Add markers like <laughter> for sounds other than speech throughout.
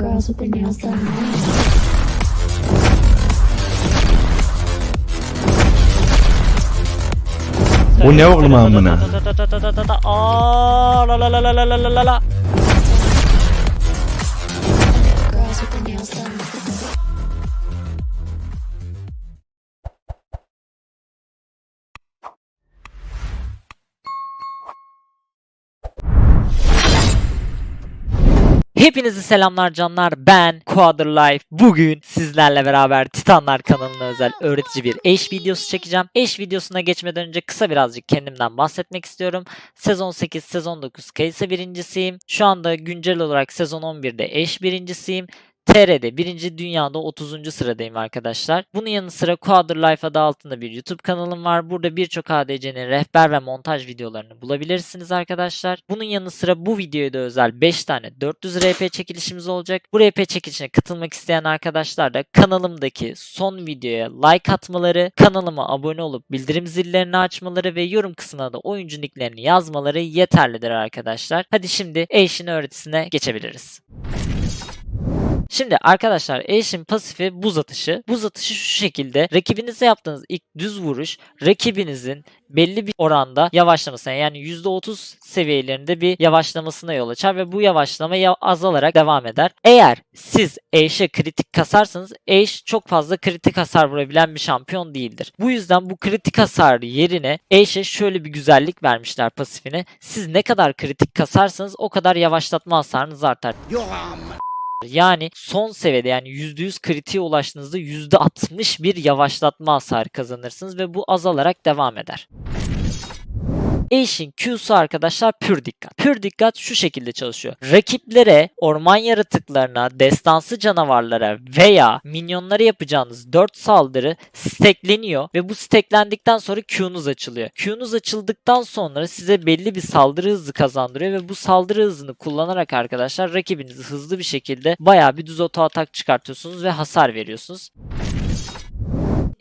girls with their nails done. Bu ne oğlum amına? Aa, la la la la la la la Hepinize selamlar canlar. Ben Quadr Life. Bugün sizlerle beraber Titanlar kanalına özel öğretici bir eş videosu çekeceğim. Eş videosuna geçmeden önce kısa birazcık kendimden bahsetmek istiyorum. Sezon 8, sezon 9 Kaysa birincisiyim. Şu anda güncel olarak sezon 11'de eş birincisiyim. TR'de birinci dünyada 30. sıradayım arkadaşlar. Bunun yanı sıra Quadr Life adı altında bir YouTube kanalım var. Burada birçok ADC'nin rehber ve montaj videolarını bulabilirsiniz arkadaşlar. Bunun yanı sıra bu videoya da özel 5 tane 400 RP çekilişimiz olacak. Bu RP çekilişine katılmak isteyen arkadaşlar da kanalımdaki son videoya like atmaları, kanalıma abone olup bildirim zillerini açmaları ve yorum kısmına da oyuncu nicklerini yazmaları yeterlidir arkadaşlar. Hadi şimdi Ashe'in öğretisine geçebiliriz. Şimdi arkadaşlar Ashe'in pasifi buz atışı. Buz atışı şu şekilde rakibinize yaptığınız ilk düz vuruş rakibinizin belli bir oranda yavaşlamasına yani %30 seviyelerinde bir yavaşlamasına yol açar ve bu yavaşlama ya- azalarak devam eder. Eğer siz Ashe'e kritik kasarsanız Ashe çok fazla kritik hasar vurabilen bir şampiyon değildir. Bu yüzden bu kritik hasar yerine Ashe'e şöyle bir güzellik vermişler pasifine. Siz ne kadar kritik kasarsanız o kadar yavaşlatma hasarınız artar. Yani son seviyede yani %100 kritiğe ulaştığınızda %60 bir yavaşlatma hasarı kazanırsınız ve bu azalarak devam eder. Ashe'in Q'su arkadaşlar pür dikkat. Pür dikkat şu şekilde çalışıyor. Rakiplere, orman yaratıklarına, destansı canavarlara veya minyonlara yapacağınız 4 saldırı stekleniyor ve bu steklendikten sonra Q'nuz açılıyor. Q'nuz açıldıktan sonra size belli bir saldırı hızı kazandırıyor ve bu saldırı hızını kullanarak arkadaşlar rakibinizi hızlı bir şekilde bayağı bir düz oto atak çıkartıyorsunuz ve hasar veriyorsunuz.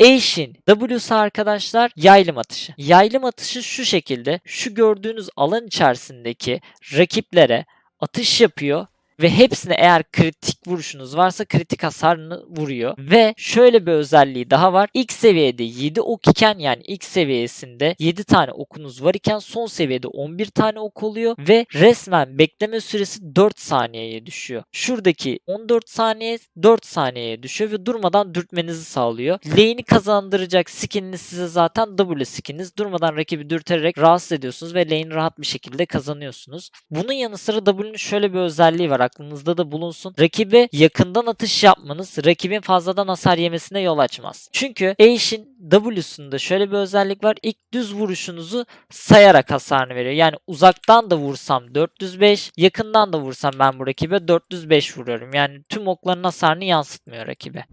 Ashe'in W'su arkadaşlar yaylım atışı. Yaylım atışı şu şekilde şu gördüğünüz alan içerisindeki rakiplere atış yapıyor ve hepsine eğer kritik vuruşunuz varsa kritik hasarını vuruyor. Ve şöyle bir özelliği daha var. İlk seviyede 7 ok iken yani ilk seviyesinde 7 tane okunuz var iken son seviyede 11 tane ok oluyor ve resmen bekleme süresi 4 saniyeye düşüyor. Şuradaki 14 saniye 4 saniyeye düşüyor ve durmadan dürtmenizi sağlıyor. Lane'i kazandıracak skininiz size zaten W skininiz. Durmadan rakibi dürterek rahatsız ediyorsunuz ve lane rahat bir şekilde kazanıyorsunuz. Bunun yanı sıra W'nun şöyle bir özelliği var aklınızda da bulunsun. Rakibe yakından atış yapmanız rakibin fazladan hasar yemesine yol açmaz. Çünkü Ashe'in W'sunda şöyle bir özellik var. İlk düz vuruşunuzu sayarak hasarını veriyor. Yani uzaktan da vursam 405, yakından da vursam ben bu rakibe 405 vuruyorum. Yani tüm okların hasarını yansıtmıyor rakibe.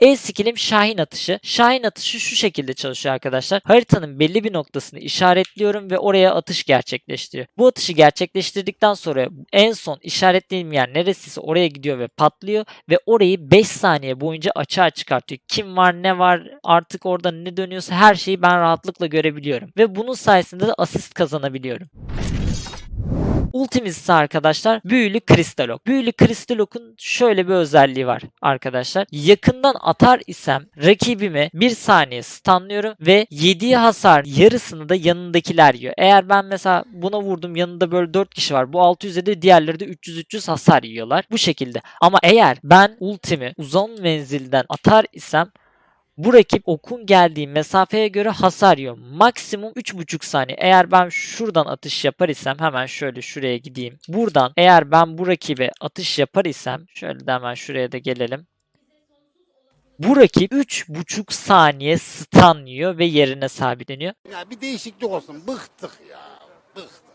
E skillim Şahin atışı. Şahin atışı şu şekilde çalışıyor arkadaşlar. Haritanın belli bir noktasını işaretliyorum ve oraya atış gerçekleştiriyor. Bu atışı gerçekleştirdikten sonra en son işaretlediğim yer neresiyse oraya gidiyor ve patlıyor ve orayı 5 saniye boyunca açığa çıkartıyor. Kim var ne var artık orada ne dönüyorsa her şeyi ben rahatlıkla görebiliyorum. Ve bunun sayesinde de asist kazanabiliyorum. Ultimiz arkadaşlar büyülü kristal ok. Büyülü kristal okun şöyle bir özelliği var arkadaşlar. Yakından atar isem rakibimi bir saniye stunlıyorum ve yediği hasar yarısını da yanındakiler yiyor. Eğer ben mesela buna vurdum yanında böyle 4 kişi var. Bu 600'e de diğerleri de 300-300 hasar yiyorlar. Bu şekilde. Ama eğer ben ultimi uzun menzilden atar isem bu rakip okun geldiği mesafeye göre hasar yiyor. Maksimum 3,5 saniye. Eğer ben şuradan atış yapar isem hemen şöyle şuraya gideyim. Buradan eğer ben bu rakibe atış yapar isem şöyle de hemen şuraya da gelelim. Bu rakip 3,5 saniye stun yiyor ve yerine sabitleniyor. Ya bir değişiklik olsun. Bıktık ya. Bıktık.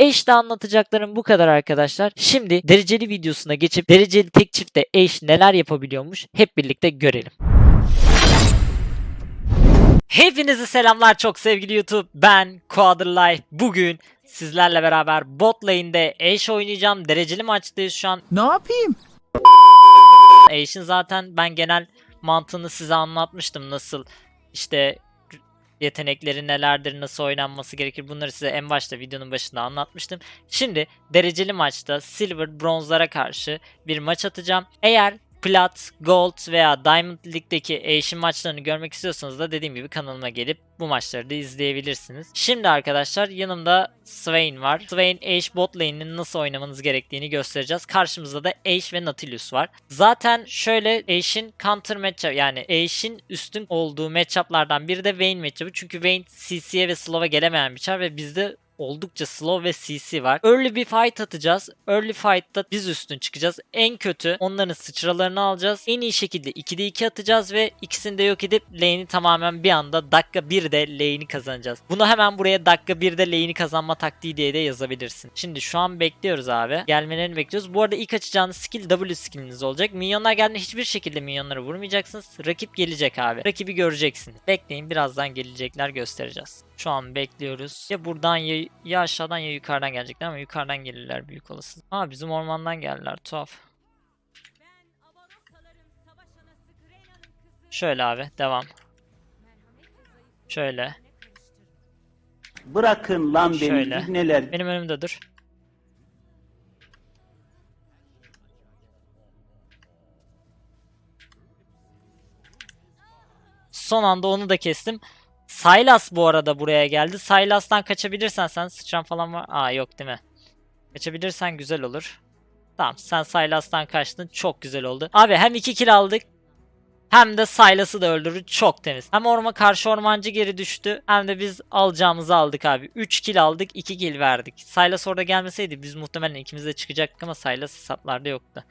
Eş'te anlatacaklarım bu kadar arkadaşlar. Şimdi dereceli videosuna geçip dereceli tek çiftte Eş neler yapabiliyormuş hep birlikte görelim. Hepinize selamlar çok sevgili YouTube. Ben Quadr Life. Bugün sizlerle beraber bot lane'de Ashe oynayacağım. Dereceli maçtayız şu an. Ne yapayım? Ashe'in zaten ben genel mantığını size anlatmıştım. Nasıl işte yetenekleri nelerdir, nasıl oynanması gerekir bunları size en başta videonun başında anlatmıştım. Şimdi dereceli maçta Silver bronzlara karşı bir maç atacağım. Eğer Plat, Gold veya Diamond League'deki Asian maçlarını görmek istiyorsanız da dediğim gibi kanalıma gelip bu maçları da izleyebilirsiniz. Şimdi arkadaşlar yanımda Swain var. Swain Ashe bot lane'inin nasıl oynamanız gerektiğini göstereceğiz. Karşımızda da Ashe ve Nautilus var. Zaten şöyle Ashe'in counter matchup yani Ashe'in üstün olduğu matchuplardan biri de Vayne matchup'ı. Çünkü Vayne CC'ye ve slow'a gelemeyen bir çar ve bizde oldukça slow ve CC var. Early bir fight atacağız. Early fight'ta biz üstün çıkacağız. En kötü onların sıçralarını alacağız. En iyi şekilde 2'de 2 atacağız ve ikisini de yok edip lane'i tamamen bir anda dakika 1'de lane'i kazanacağız. Bunu hemen buraya dakika 1'de lane'i kazanma taktiği diye de yazabilirsin. Şimdi şu an bekliyoruz abi. Gelmelerini bekliyoruz. Bu arada ilk açacağınız skill W skilliniz olacak. Minyonlar geldiğinde hiçbir şekilde minyonları vurmayacaksınız. Rakip gelecek abi. Rakibi göreceksiniz. Bekleyin birazdan gelecekler göstereceğiz. Şu an bekliyoruz. Ya buradan ya, ya aşağıdan ya yukarıdan gelecekler ama yukarıdan gelirler büyük olasılık. Aa bizim ormandan geldiler tuhaf. Şöyle abi devam. Şöyle. Bırakın lan beni Şöyle. neler Benim önümde dur. Son anda onu da kestim. Sylas bu arada buraya geldi. Sylas'tan kaçabilirsen sen sıçran falan var. Aa yok değil mi? Kaçabilirsen güzel olur. Tamam sen Sylas'tan kaçtın. Çok güzel oldu. Abi hem 2 kill aldık. Hem de Sylas'ı da öldürdü. Çok temiz. Hem orma karşı ormancı geri düştü. Hem de biz alacağımızı aldık abi. 3 kill aldık. 2 kill verdik. Sylas orada gelmeseydi biz muhtemelen ikimiz de çıkacaktık ama Sylas hesaplarda yoktu.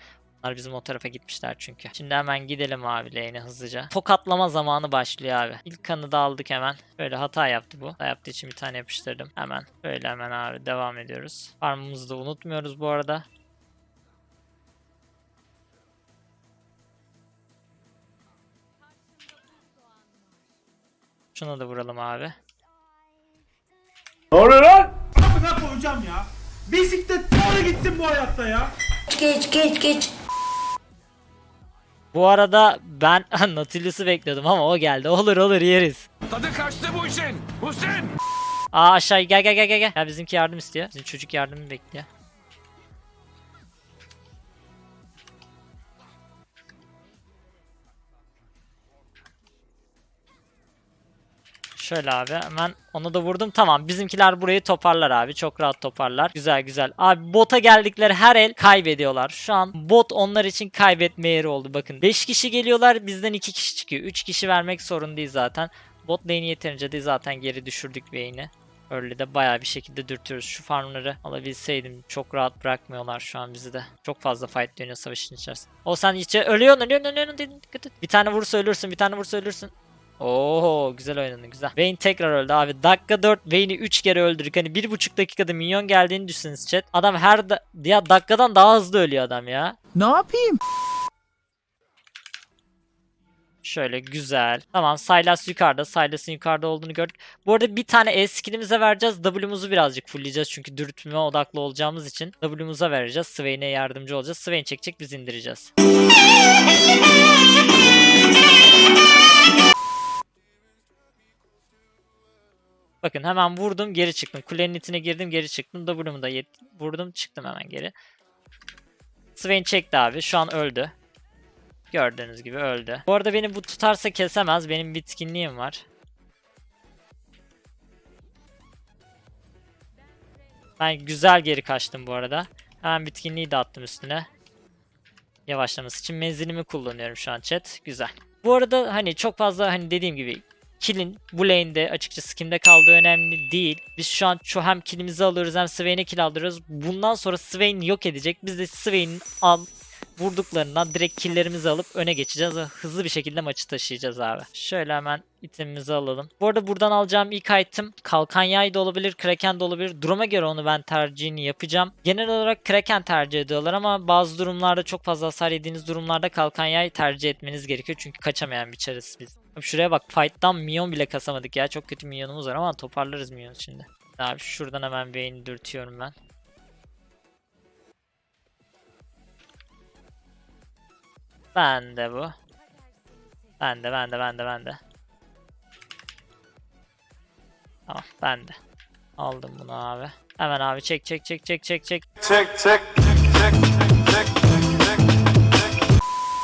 Onlar bizim o tarafa gitmişler çünkü. Şimdi hemen gidelim abi lane'e hızlıca. Tokatlama zamanı başlıyor abi. İlk kanı da aldık hemen. Böyle hata yaptı bu. Hata yaptığı için bir tane yapıştırdım. Hemen. Böyle hemen abi devam ediyoruz. Farmımızı da unutmuyoruz bu arada. Şuna da vuralım abi. Amına koyacağım ya. Bisiklet doğru gitsin bu hayatta ya. Geç geç geç. Bu arada ben <laughs> Nautilus'u bekliyordum ama o geldi. Olur olur yeriz. Tadı kaçtı bu işin. Hüseyin. Aa aşağı gel gel gel gel. Ya bizimki yardım istiyor. Bizim çocuk yardımı bekliyor. Şöyle abi hemen onu da vurdum. Tamam bizimkiler burayı toparlar abi. Çok rahat toparlar. Güzel güzel. Abi bota geldikleri her el kaybediyorlar. Şu an bot onlar için kaybetme yeri oldu. Bakın 5 kişi geliyorlar bizden 2 kişi çıkıyor. 3 kişi vermek sorun değil zaten. Bot lane'i yeterince de zaten geri düşürdük lane'i. Öyle de bayağı bir şekilde dürtüyoruz. Şu farmları alabilseydim çok rahat bırakmıyorlar şu an bizi de. Çok fazla fight dönüyor savaşın içerisinde. O sen içe ölüyorsun ölüyorsun ölüyorsun. Bir tane vursa ölürsün bir tane vursa ölürsün. Oo güzel oynadın güzel. Vayne tekrar öldü abi. Dakika 4 Vayne'i 3 kere öldürdük. Hani 1.5 dakikada minyon geldiğini düşünseniz chat. Adam her da ya dakikadan daha hızlı ölüyor adam ya. Ne yapayım? Şöyle güzel. Tamam Sylas yukarıda. Sylas'ın yukarıda olduğunu gördük. Bu arada bir tane E skillimize vereceğiz. W'muzu birazcık fullleyeceğiz. Çünkü dürtme odaklı olacağımız için W'muza vereceğiz. Swain'e yardımcı olacağız. Swain çekecek biz indireceğiz. Bakın hemen vurdum geri çıktım. Kulenin içine girdim geri çıktım. W'mu da vurdum çıktım hemen geri. Swain çekti abi. Şu an öldü. Gördüğünüz gibi öldü. Bu arada beni bu tutarsa kesemez. Benim bitkinliğim var. Ben güzel geri kaçtım bu arada. Hemen bitkinliği de attım üstüne. Yavaşlaması için menzilimi kullanıyorum şu an chat. Güzel. Bu arada hani çok fazla hani dediğim gibi kill'in bu lane'de açıkçası kimde kaldığı önemli değil. Biz şu an şu hem kill'imizi alıyoruz hem Swain'e kill aldırıyoruz. Bundan sonra Swain yok edecek. Biz de Swain'in al vurduklarından direkt killlerimizi alıp öne geçeceğiz hızlı bir şekilde maçı taşıyacağız abi. Şöyle hemen itemimizi alalım. Bu arada buradan alacağım ilk item kalkan yay da olabilir, kraken de olabilir. Duruma göre onu ben tercihini yapacağım. Genel olarak kraken tercih ediyorlar ama bazı durumlarda çok fazla hasar yediğiniz durumlarda kalkan yay tercih etmeniz gerekiyor. Çünkü kaçamayan bir çarız biz. Şuraya bak fight'tan minyon bile kasamadık ya. Çok kötü minyonumuz var ama toparlarız minyon şimdi. Abi şuradan hemen Vayne'i dürtüyorum ben. Ben de bu. Ben de ben de ben de ben de. Tamam ben de. Aldım bunu abi. Hemen abi çek çek çek çek çek çek.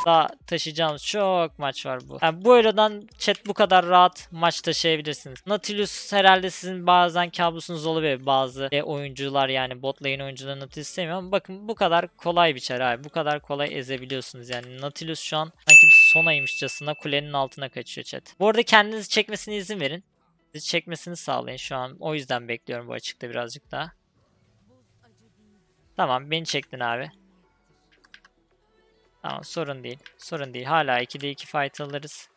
Daha taşıyacağımız çok maç var bu. Yani bu aradan chat bu kadar rahat maç taşıyabilirsiniz. Nautilus herhalde sizin bazen kabusunuz olabilir. Bazı e, oyuncular yani bot lane oyuncuları Nautilus sevmiyor ama bakın bu kadar kolay bir çar abi. Bu kadar kolay ezebiliyorsunuz yani. Nautilus şu an sanki bir sonaymışçasına kulenin altına kaçıyor chat. Bu arada kendinizi çekmesine izin verin. Sizi çekmesini sağlayın şu an. O yüzden bekliyorum bu açıkta birazcık daha. Tamam beni çektin abi. Tamam sorun değil. Sorun değil. Hala 2'de 2 fight alırız.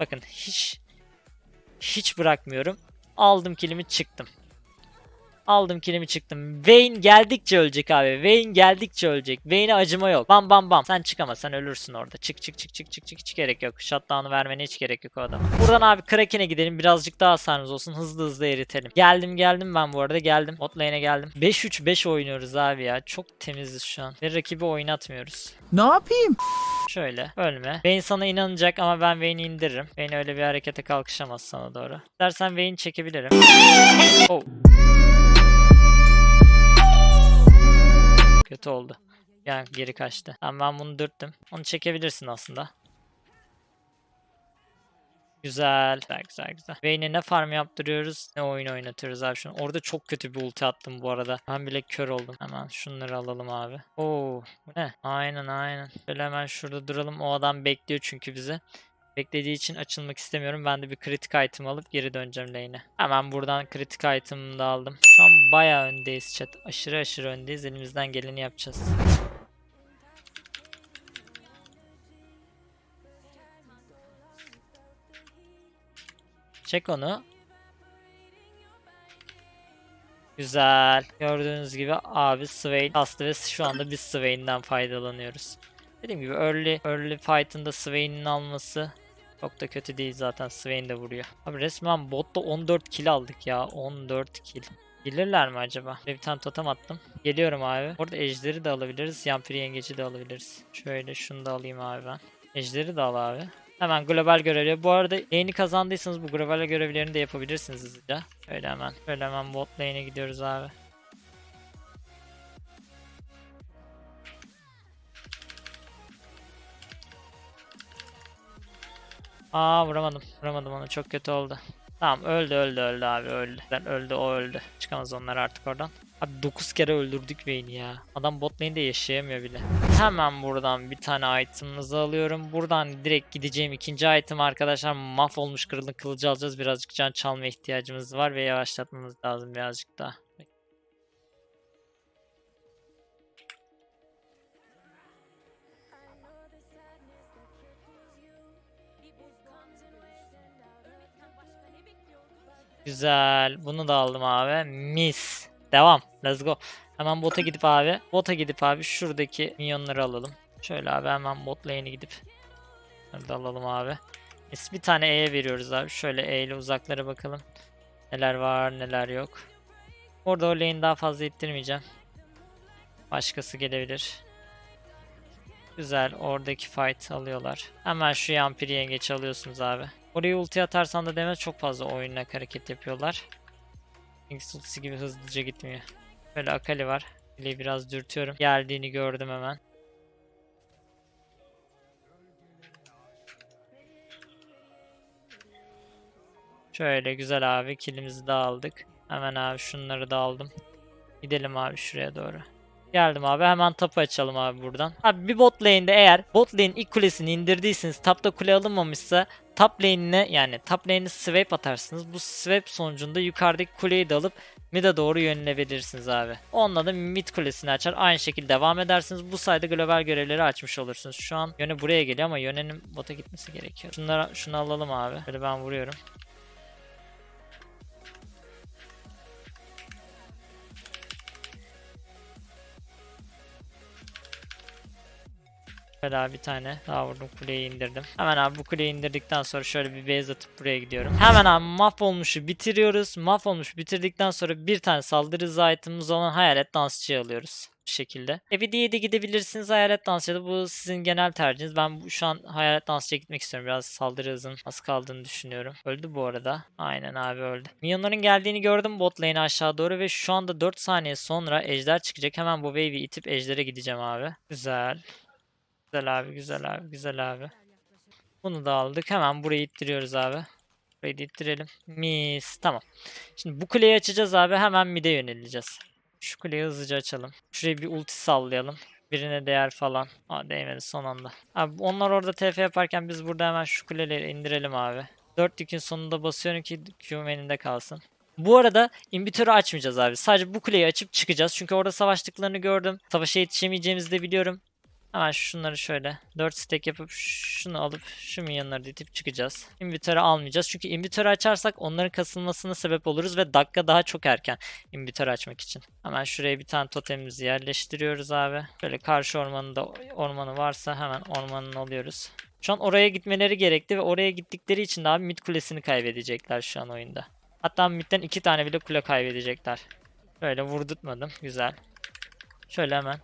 Bakın hiç hiç bırakmıyorum. Aldım kilimi çıktım. Aldım kilimi çıktım. Vayne geldikçe ölecek abi. Vayne geldikçe ölecek. Vayne'e acıma yok. Bam bam bam. Sen çıkamaz. Sen ölürsün orada. Çık çık çık çık çık çık. Hiç gerek yok. Shutdown'u vermene hiç gerek yok o adama. Buradan abi Kraken'e gidelim. Birazcık daha hasarımız olsun. Hızlı hızlı eritelim. Geldim geldim ben bu arada. Geldim. Bot lane'e geldim. 5-3-5 oynuyoruz abi ya. Çok temiziz şu an. Ve rakibi oynatmıyoruz. Ne yapayım? Şöyle ölme. Vayne sana inanacak ama ben Vayne'i indiririm. Vayne öyle bir harekete kalkışamaz sana doğru. İstersen Vayne çekebilirim. Oh. Kötü oldu. Yani geri kaçtı. Tamam ben bunu dürttüm. Onu çekebilirsin aslında. Güzel. Güzel güzel güzel. Vayne'e ne farm yaptırıyoruz ne oyun oynatıyoruz abi şu an. Orada çok kötü bir ulti attım bu arada. Ben bile kör oldum. Hemen şunları alalım abi. Oo bu ne? Aynen aynen. Şöyle hemen şurada duralım. O adam bekliyor çünkü bizi. Beklediği için açılmak istemiyorum. Ben de bir kritik item alıp geri döneceğim lane'e. Hemen buradan kritik item'ımı da aldım. Şu an bayağı öndeyiz chat. Aşırı aşırı öndeyiz. Elimizden geleni yapacağız. Çek onu. Güzel. Gördüğünüz gibi abi Swain kastı ve şu anda biz Swain'den faydalanıyoruz. Dediğim gibi early, early fight'ında Swain'in alması çok da kötü değil zaten Swain de vuruyor. Abi resmen botta 14 kill aldık ya. 14 kill. Gelirler mi acaba? Bir tane totem attım. Geliyorum abi. Orada ejderi de alabiliriz. Yampiri yengeci de alabiliriz. Şöyle şunu da alayım abi ben. Ejderi de al abi. Hemen global görevleri. Bu arada lane'i kazandıysanız bu global görevlerini de yapabilirsiniz hızlıca. Şöyle hemen. Şöyle hemen bot lane'e gidiyoruz abi. Aa vuramadım. Vuramadım onu. Çok kötü oldu. Tamam öldü öldü öldü abi öldü. Ben öldü o öldü. Çıkamaz onlar artık oradan. Abi 9 kere öldürdük Vayne'i ya. Adam bot lane'de yaşayamıyor bile. Hemen buradan bir tane item'ımızı alıyorum. Buradan direkt gideceğim ikinci item arkadaşlar. Mahvolmuş kırılın kılıcı alacağız. Birazcık can çalma ihtiyacımız var ve yavaşlatmamız lazım birazcık daha. Güzel. Bunu da aldım abi. Mis. Devam. Let's go. Hemen bota gidip abi. Bota gidip abi şuradaki minyonları alalım. Şöyle abi hemen bot lane'e gidip. Da alalım abi. Mis. Bir tane E'ye veriyoruz abi. Şöyle E ile uzaklara bakalım. Neler var neler yok. Orada o lane'i daha fazla ittirmeyeceğim. Başkası gelebilir. Güzel. Oradaki fight alıyorlar. Hemen şu yampiri yengeç alıyorsunuz abi. Oraya ulti atarsan da demez çok fazla oyunla hareket yapıyorlar. Kings ultisi gibi hızlıca gitmiyor. Böyle Akali var. Akali'yi biraz dürtüyorum. Geldiğini gördüm hemen. Şöyle güzel abi. Killimizi de aldık. Hemen abi şunları da aldım. Gidelim abi şuraya doğru. Geldim abi hemen tapı açalım abi buradan. Abi bir bot lane'de eğer bot lane ilk kulesini indirdiyseniz tapta kule alınmamışsa top lane'ine yani top lane'e swipe atarsınız. Bu swipe sonucunda yukarıdaki kuleyi de alıp mid'e doğru yönelebilirsiniz abi. Onunla da mid kulesini açar. Aynı şekilde devam edersiniz. Bu sayede global görevleri açmış olursunuz. Şu an yöne buraya geliyor ama yönenin bota gitmesi gerekiyor. Şunları şunu alalım abi. Böyle ben vuruyorum. Abi bir tane daha vurdum kuleyi indirdim. Hemen abi bu kuleyi indirdikten sonra şöyle bir base atıp buraya gidiyorum. Hemen abi mahvolmuşu bitiriyoruz. Mahvolmuş bitirdikten sonra bir tane saldırı itemimiz olan hayalet dansçıyı alıyoruz. Bu şekilde. Ebediye de gidebilirsiniz hayalet dansçıya da bu sizin genel tercihiniz. Ben şu an hayalet dansçıya gitmek istiyorum. Biraz saldırı hızın az kaldığını düşünüyorum. Öldü bu arada. Aynen abi öldü. Minyonların geldiğini gördüm bot lane aşağı doğru ve şu anda 4 saniye sonra ejder çıkacak. Hemen bu wave'i itip ejdere gideceğim abi. Güzel. Güzel abi, güzel abi, güzel abi. Bunu da aldık. Hemen burayı ittiriyoruz abi. Burayı ittirelim. Mis. Tamam. Şimdi bu kuleyi açacağız abi. Hemen mid'e yöneleceğiz. Şu kuleyi hızlıca açalım. Şuraya bir ulti sallayalım. Birine değer falan. Aa değmedi son anda. Abi onlar orada TF yaparken biz burada hemen şu kuleleri indirelim abi. 4 yükün sonunda basıyorum ki Q'm elinde kalsın. Bu arada imbitörü açmayacağız abi. Sadece bu kuleyi açıp çıkacağız. Çünkü orada savaştıklarını gördüm. Savaşa yetişemeyeceğimizi de biliyorum. Hemen şunları şöyle 4 stack yapıp şunu alıp şu minyonları ditip çıkacağız. İmbitörü almayacağız. Çünkü imbitörü açarsak onların kasılmasına sebep oluruz ve dakika daha çok erken imbitörü açmak için. Hemen şuraya bir tane totemimizi yerleştiriyoruz abi. Böyle karşı ormanında ormanı varsa hemen ormanını alıyoruz. Şu an oraya gitmeleri gerekti ve oraya gittikleri için de abi mid kulesini kaybedecekler şu an oyunda. Hatta midden iki tane bile kule kaybedecekler. Böyle vurdurtmadım. Güzel. Şöyle hemen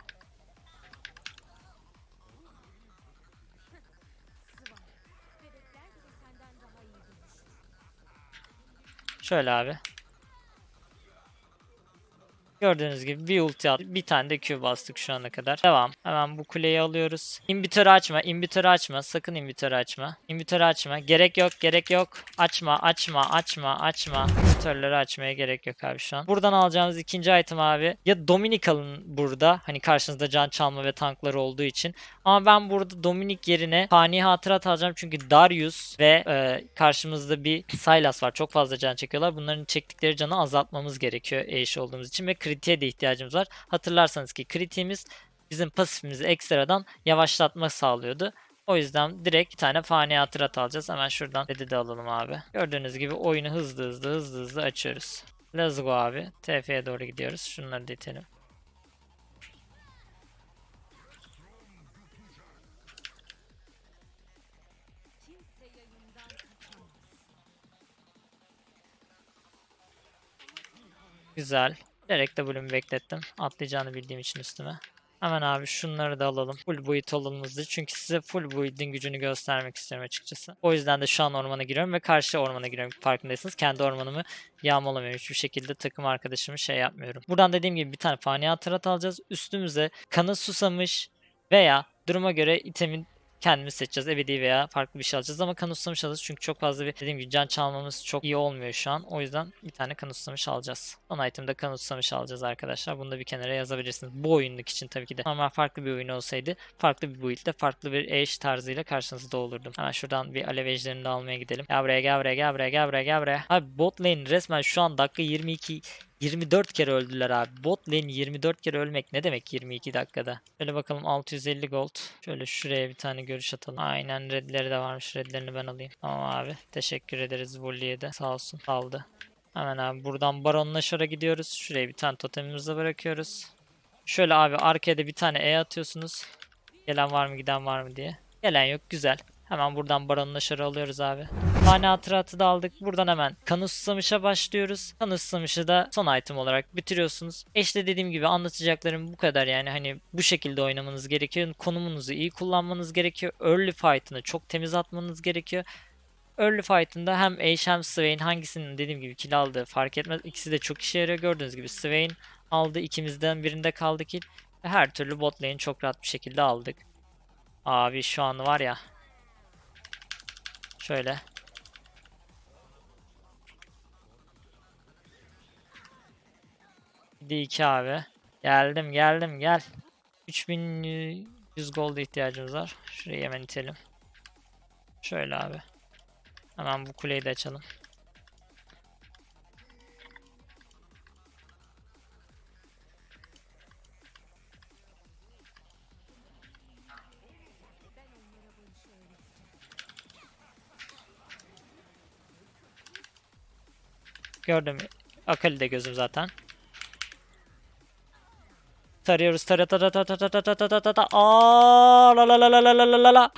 Şöyle abi. Gördüğünüz gibi bir ulti attık. Bir tane de Q bastık şu ana kadar. Devam. Hemen bu kuleyi alıyoruz. İmbitörü açma. imbitörü açma. Sakın imbitörü açma. İmbitörü açma. Gerek yok. Gerek yok. Açma. Açma. Açma. Açma. İmbitörleri açmaya gerek yok abi şu an. Buradan alacağımız ikinci item abi. Ya Dominic alın burada. Hani karşınızda can çalma ve tankları olduğu için. Ama ben burada Dominic yerine Fani Hatırat alacağım. Çünkü Darius ve e, karşımızda bir Sylas var. Çok fazla can çekiyorlar. Bunların çektikleri canı azaltmamız gerekiyor eş olduğumuz için ve kritiğe de ihtiyacımız var. Hatırlarsanız ki kritiğimiz bizim pasifimizi ekstradan yavaşlatma sağlıyordu. O yüzden direkt bir tane fani hatırat alacağız. Hemen şuradan dedi de alalım abi. Gördüğünüz gibi oyunu hızlı hızlı hızlı hızlı açıyoruz. Let's go abi. TF'ye doğru gidiyoruz. Şunları da itelim. Güzel. Direkt de bölümü beklettim. Atlayacağını bildiğim için üstüme. Hemen abi şunları da alalım. Full build olalımızdı. Çünkü size full build'in gücünü göstermek istiyorum açıkçası. O yüzden de şu an ormana giriyorum ve karşı ormana giriyorum. Farkındaysanız kendi ormanımı yağmalamıyorum. Hiçbir şekilde takım arkadaşımı şey yapmıyorum. Buradan dediğim gibi bir tane fani hatırat alacağız. Üstümüze kanı susamış veya duruma göre itemin kendimiz seçeceğiz. Ebedi veya farklı bir şey alacağız ama kan ustamış alacağız. Çünkü çok fazla bir dediğim gibi can çalmamız çok iyi olmuyor şu an. O yüzden bir tane kan ustamış alacağız. Son item'da kan ustamış alacağız arkadaşlar. Bunu da bir kenara yazabilirsiniz. Bu oyunluk için tabii ki de. Normal farklı bir oyun olsaydı farklı bir build'de farklı bir eş tarzıyla karşınızda olurdum. Hemen şuradan bir alev ejderini de almaya gidelim. Gel buraya gel buraya gel buraya gel buraya gel buraya. Abi bot lane resmen şu an dakika 22 24 kere öldüler abi. Bot lane 24 kere ölmek ne demek 22 dakikada? Şöyle bakalım 650 gold. Şöyle şuraya bir tane görüş atalım. Aynen redleri de varmış. Redlerini ben alayım. Tamam abi. Teşekkür ederiz Bully'e de. Sağ olsun. Aldı. Hemen abi buradan Baron'la Shora gidiyoruz. Şuraya bir tane totemimizi bırakıyoruz. Şöyle abi arkaya da bir tane E atıyorsunuz. Gelen var mı giden var mı diye. Gelen yok. Güzel. Hemen buradan Baron'la Shora alıyoruz abi. Tane hatıratı da aldık. Buradan hemen kan susamışa başlıyoruz. Kan susamışı da son item olarak bitiriyorsunuz. İşte dediğim gibi anlatacaklarım bu kadar yani hani bu şekilde oynamanız gerekiyor. Konumunuzu iyi kullanmanız gerekiyor. Early fight'ını çok temiz atmanız gerekiyor. Early fight'ında hem Ashe hem Swain hangisinin dediğim gibi kill aldığı fark etmez. İkisi de çok işe yarıyor. Gördüğünüz gibi Swain aldı. ikimizden birinde kaldı kill. Her türlü bot lane çok rahat bir şekilde aldık. Abi şu an var ya. Şöyle. D2 abi. Geldim geldim gel. 3100 gold ihtiyacımız var. Şurayı hemen itelim. Şöyle abi. Hemen bu kuleyi de açalım. Gördüm. Akali de gözüm zaten. Tarıyoruz. Tara tara tara tara tara tara tara tara. Aa la la la la la la la la la.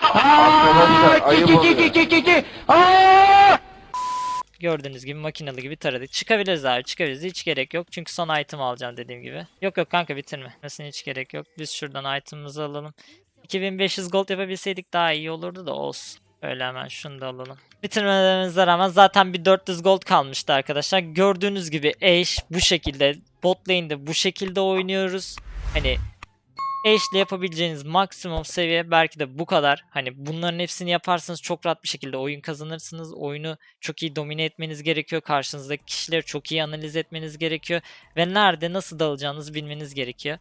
Gördüğünüz gibi makinalı gibi taradık. Çıkabiliriz abi çıkabiliriz. Hiç gerek yok. Çünkü son item alacağım dediğim gibi. Yok yok kanka bitirme. Mesela hiç gerek yok. Biz şuradan itemımızı alalım. 2500 gold yapabilseydik daha iyi olurdu da olsun. Öyle hemen şunu da alalım. Bitirmelerimize rağmen zaten bir 400 gold kalmıştı arkadaşlar. Gördüğünüz gibi Ashe bu şekilde bot lane'de bu şekilde oynuyoruz. Hani Ashe'le yapabileceğiniz maksimum seviye belki de bu kadar. Hani bunların hepsini yaparsanız çok rahat bir şekilde oyun kazanırsınız. Oyunu çok iyi domine etmeniz gerekiyor. Karşınızdaki kişileri çok iyi analiz etmeniz gerekiyor. Ve nerede nasıl dalacağınızı bilmeniz gerekiyor.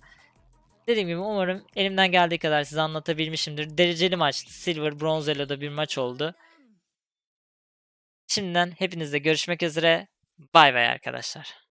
Dediğim gibi umarım elimden geldiği kadar size anlatabilmişimdir. Dereceli maçtı. Silver, Bronze da bir maç oldu. Şimdiden hepinizle görüşmek üzere. Bay bay arkadaşlar.